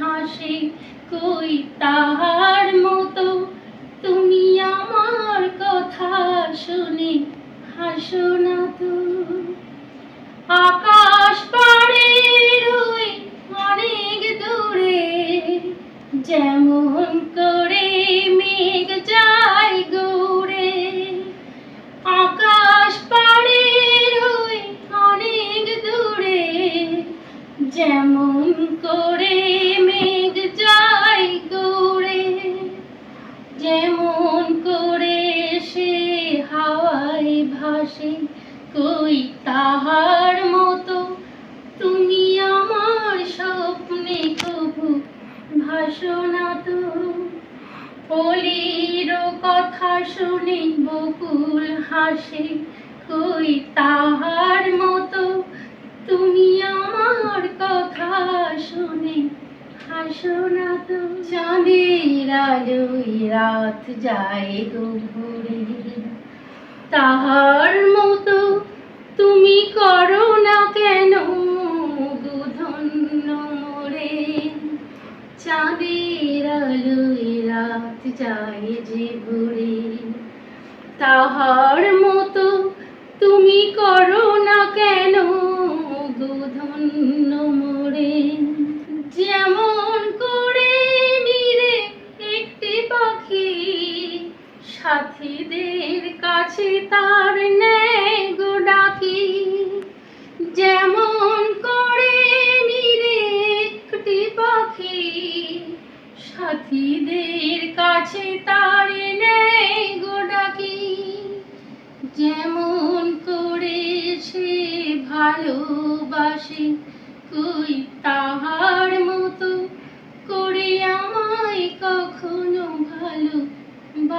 হাসে, কই তাহার মতো? তুমি আমার কথা শুনে হাসো না তো। আকাশ পাড়ে রই অনেক দূরে যেমন যেমন করে মেঘ যায় গৌড়ে যেমন করে সে হাওয়ায় ভাসে, কই তাহার মতো তুমি আমার স্বপ্নে কবু ভাসো না তো। হোলির কথা শুনে বকুল হাসে, কই তাহার হাসো না তো, চাঁদের রাত যায় গো তাহার মতো তুমি করো না কেন গুধন্য মোরে? চাঁদের আলোয় রাত যায় যে ভোরে। তাহার মতো তুমি করো না কেন সাথীদের কাছে তার নেয় গো ডাকি। যেমন করে নিরে একটি পাখি, সাথীদের কাছে তার নেয় গো ডাকি। যেমন করে সে ভালোবাসে, কই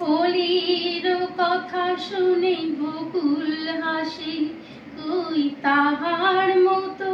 হোলির কথা শুনে বকুল হাসে কই তাহার মতো